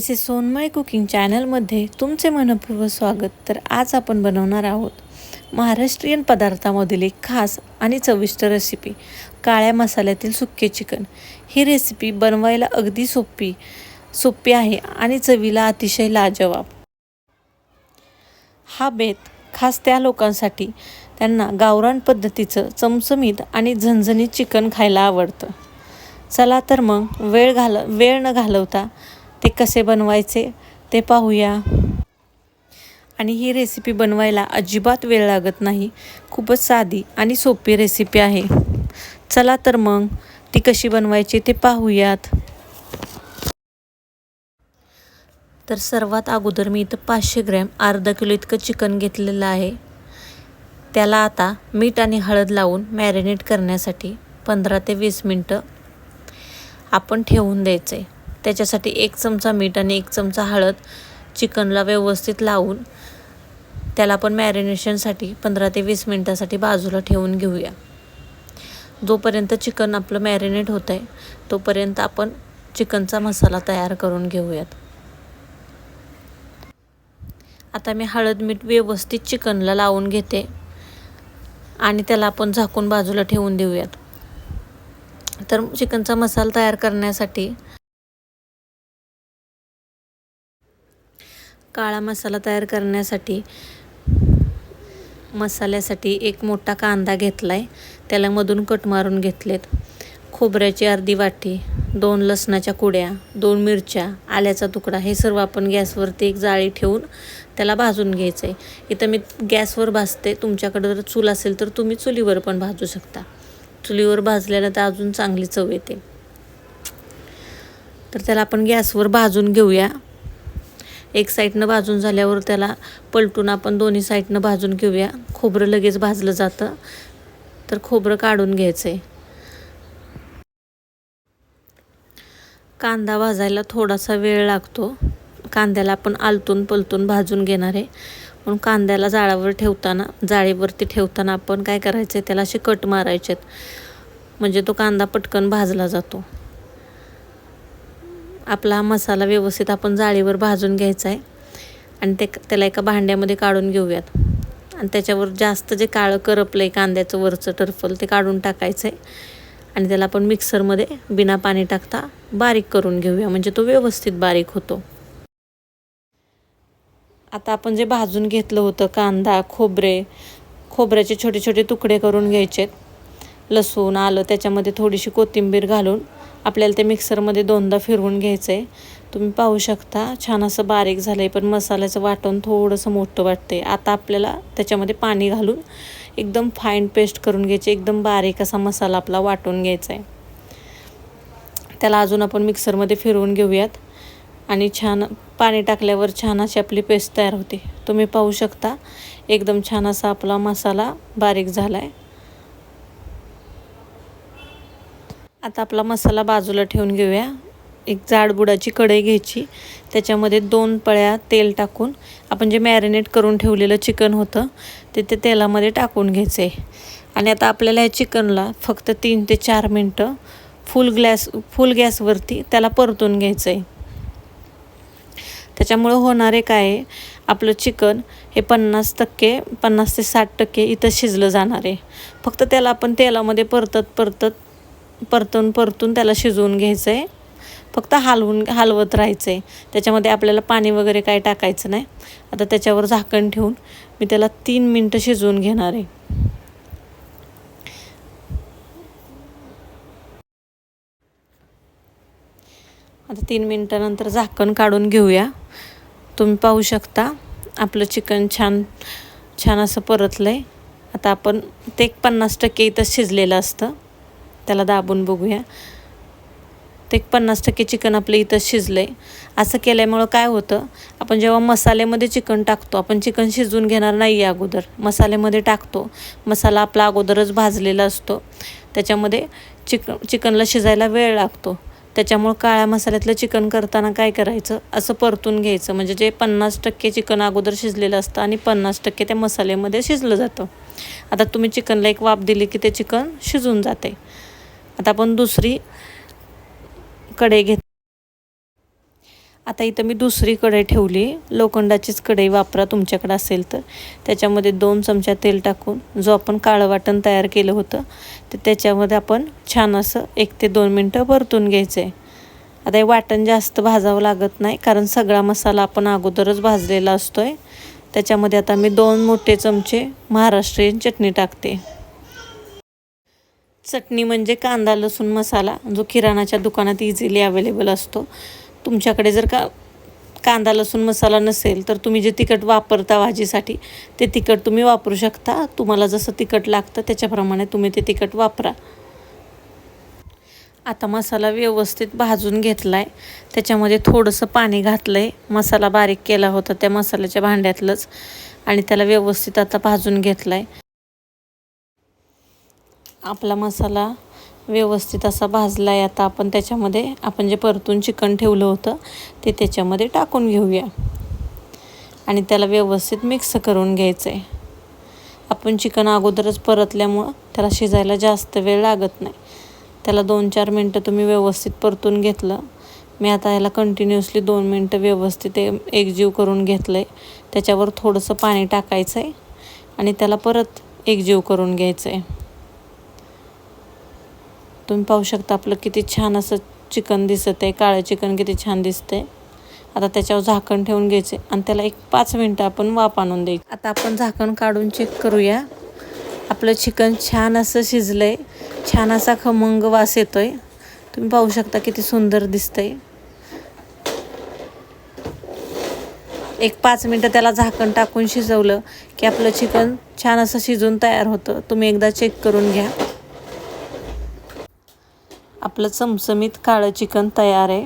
Mrs सोनमय cooking चॅनलमध्ये तुमचे मनपूर्व स्वागत. तर आज आपण बनवणार आहोत महाराष्ट्रीयन पदार्थामधील एक खास आणि चविष्ट रेसिपी काळ्या मसाल्यातील सुक्के चिकन. ही रेसिपी बनवायला अगदी सोपी सोपी आहे आणि चवीला अतिशय लाजवाब. हा बेत खास त्या लोकांसाठी त्यांना गावरान पद्धतीचं चमचमीत आणि झणझणीत चिकन खायला आवडतं. चला तर मग वेळ घाल वेळ न घालवता ते कसे बनवायचे ते पाहूया. आणि ही रेसिपी बनवायला अजिबात वेळ लागत नाही. खूपच साधी आणि सोपी रेसिपी आहे. चला तर मग ती कशी बनवायची ते पाहूयात. तर सर्वात अगोदर मी इथं पाचशे ग्रॅम अर्धा किलो इतकं चिकन घेतलेलं आहे. त्याला आता मीठ आणि हळद लावून मॅरिनेट करण्यासाठी पंधरा ते वीस मिनटं आपण ठेवून द्यायचं. आहे त्याच्यासाठी एक चमचा मीठ आणि एक चमचा हळद चिकनला व्यवस्थित लावून त्याला आपण मॅरिनेशनसाठी पंधरा ते वीस मिनटासाठी बाजूला ठेवून घेऊया. जोपर्यंत चिकन आपलं मॅरिनेट होतं आहे तोपर्यंत आपण चिकनचा मसाला तयार करून घेऊयात. आता मी हळद मीठ व्यवस्थित चिकनला लावून घेते आणि त्याला आपण झाकून बाजूला ठेवून देऊयात. तर चिकनचा मसाला तयार करण्यासाठी काळा मसाला तयार करण्यासाठी मसाल्यासाठी एक मोठा कांदा घेतला आहे त्याला मधून कट मारून घेतलेत. खोबऱ्याची अर्धी वाटी दोन लसणाच्या कुड्या दोन मिरच्या आल्याचा तुकडा हे सर्व आपण गॅसवरती एक जाळी ठेवून त्याला भाजून घ्यायचं आहे इथं मी गॅसवर भाजते. तुमच्याकडं जर चूल असेल तर तुम्ही चुलीवर पण भाजू शकता. चुलीवर भाजल्यानं तर अजून चांगली चव येते. तर त्याला आपण गॅसवर भाजून घेऊया. एक साईडनं भाजून झाल्यावर त्याला पलटून आपण दोन्ही साईडनं भाजून घेऊया. खोबरं लगेच भाजलं जातं. तर खोबरं काढून घ्यायचं आहे कांदा भाजायला थोडासा वेळ लागतो. कांद्याला आपण आलतून पलतून भाजून घेणार आहे. म्हणून कांद्याला जाळावर ठेवताना जाळीवरती ठेवताना आपण काय करायचं आहे त्याला असे कट मारायचे आहेत म्हणजे तो कांदा पटकन भाजला जातो. आपला मसाला व्यवस्थित आपण जाळीवर भाजून घ्यायचा आहे. आणि ते त्याला एका भांड्यामध्ये काढून घेऊयात. आणि त्याच्यावर जास्त जे काळं करपलं आहे कांद्याचं वरचं टर्फल ते काढून टाकायचं आहे. आणि त्याला आपण मिक्सरमध्ये बिना पाणी टाकता बारीक करून घेऊया. म्हणजे तो व्यवस्थित बारीक होतो. आता आपण जे भाजून घेतलं होतं कांदा खोबरे खोबऱ्याचे छोटे छोटे तुकडे करून घ्यायचे लसूण आलं त्याच्यामध्ये थोडीशी कोथिंबीर घालून आपल्याला ते मिक्सरमध्ये दोनदा फिरवून घ्यायचं आहे तुम्ही पाहू शकता छान असं बारीक झालं आहे पण मसाल्याचं वाटण थोडंसं मोठं वाटतं आहे आता आपल्याला त्याच्यामध्ये पाणी घालून एकदम फाईन पेस्ट करून घ्यायची एकदम बारीक असा मसाला आपला वाटून घ्यायचा आहे त्याला अजून आपण मिक्सरमध्ये फिरवून घेऊयात. आणि छान पाणी टाकल्यावर छान अशी आपली पेस्ट तयार होते. तुम्ही पाहू शकता एकदम छान असा आपला मसाला बारीक झाला आहे आता आपला मसाला बाजूला ठेवून घेऊया. एक जाडबुडाची कढई घ्यायची. त्याच्यामध्ये दोन पळ्या तेल टाकून आपण जे मॅरिनेट करून ठेवलेलं चिकन होतं ते ते तेलामध्ये टाकून घ्यायचं आहे आणि आता आपल्याला या चिकनला फक्त तीन ते चार मिनटं फुल ग्लॅस फुल गॅसवरती त्याला परतून घ्यायचं आहे त्याच्यामुळं होणारे काय आहे आपलं चिकन हे पन्नास टक्के पन्नास ते साठ टक्के इथं शिजलं जाणार आहे. फक्त त्याला आपण तेलामध्ये परतत परतत परतून परतून त्याला शिजवून घ्यायचं आहे फक्त हालवून हलवत राहायचं आहे त्याच्यामध्ये आपल्याला पाणी वगैरे काय टाकायचं नाही. आता त्याच्यावर झाकण ठेवून मी त्याला तीन मिनटं शिजवून घेणार आहे. आता तीन मिनटानंतर झाकण काढून घेऊया. तुम्ही पाहू शकता आपलं चिकन छान छान असं परतलं आहे आता आपण ते एक पन्नास टक्के इथं शिजलेलं असतं. त्याला दाबून बघूया. ते एक पन्नास टक्के चिकन आपलं इथं शिजलं आहे असं केल्यामुळं काय होतं आपण जेव्हा मसाल्यामध्ये चिकन टाकतो आपण चिकन शिजवून घेणार नाही आहे अगोदर. मसाल्यामध्ये टाकतो. मसाला आपला अगोदरच भाजलेला असतो. त्याच्यामध्ये चिक चिकनला शिजायला वेळ लागतो. त्याच्यामुळं काळ्या मसाल्यातलं चिकन करताना काय करायचं असं परतून घ्यायचं. म्हणजे जे पन्नास टक्के चिकन अगोदर शिजलेलं असतं आणि पन्नास टक्के त्या मसाल्यामध्ये शिजलं जातं. आता तुम्ही चिकनला एक वाफ दिली की ते चिकन शिजून जाते. आता आपण दुसरी कढई घेत आता इथं मी दुसरी कढई ठेवली. लोखंडाचीच कढई वापरा तुमच्याकडे असेल तर. त्याच्यामध्ये दोन चमचा तेल टाकून जो आपण काळं वाटण तयार केलं होतं तर त्याच्यामध्ये आपण छान असं एक ते दोन मिनटं परतून घ्यायचं आहे आता हे वाटण जास्त भाजावं लागत नाही कारण सगळा मसाला आपण अगोदरच भाजलेला असतो आहे त्याच्यामध्ये आता मी दोन मोठे चमचे महाराष्ट्रीयन चटणी टाकते. चटणी म्हणजे कांदा लसूण मसाला जो किराणाच्या दुकानात इझिली अवेलेबल असतो. तुमच्याकडे जर का कांदा लसूण मसाला नसेल तर तुम्ही जे तिखट वापरता भाजीसाठी ते तिखट तुम्ही वापरू शकता. तुम्हाला जसं तिखट लागतं त्याच्याप्रमाणे तुम्ही ते तिखट वापरा. आता मसाला व्यवस्थित भाजून घेतला आहे त्याच्यामध्ये थोडंसं पाणी घातलं आहे मसाला बारीक केला होता त्या मसाल्याच्या भांड्यातलंच. आणि त्याला व्यवस्थित आता भाजून घेतला आहे आपला मसाला व्यवस्थित असा भाजला आहे. आता आपण त्याच्यामध्ये आपण जे परतून चिकन ठेवलं होतं ते त्याच्यामध्ये टाकून घेऊया. आणि त्याला व्यवस्थित मिक्स करून घ्यायचं आहे आपण चिकन अगोदरच परतल्यामुळं त्याला शिजायला जास्त वेळ लागत नाही. त्याला दोन चार मिनटं तुम्ही व्यवस्थित परतून घेतलं. मी आता याला कंटिन्युअसली दोन मिनटं व्यवस्थित एकजीव करून घेतलं आहे त्याच्यावर थोडंसं पाणी टाकायचं आहे आणि त्याला परत एकजीव करून घ्यायचं आहे तुम्ही पाहू शकता आपलं किती छान असं चिकन दिसत आहे काळं चिकन किती छान दिसतंय. आता त्याच्यावर झाकण ठेवून घ्यायचे आणि त्याला एक पाच मिनटं आपण वाफ आणून द्यायची. आता आपण झाकण काढून चेक करूया. आपलं चिकन छान असं शिजलं आहे छान असा खमंग वास येतोय. तुम्ही पाहू शकता किती सुंदर दिसतंय. एक पाच मिनटं त्याला झाकण टाकून शिजवलं की आपलं चिकन छान असं शिजून तयार होतं. तुम्ही एकदा चेक करून घ्या. आपलं चमचमीत काळं चिकन तयार आहे.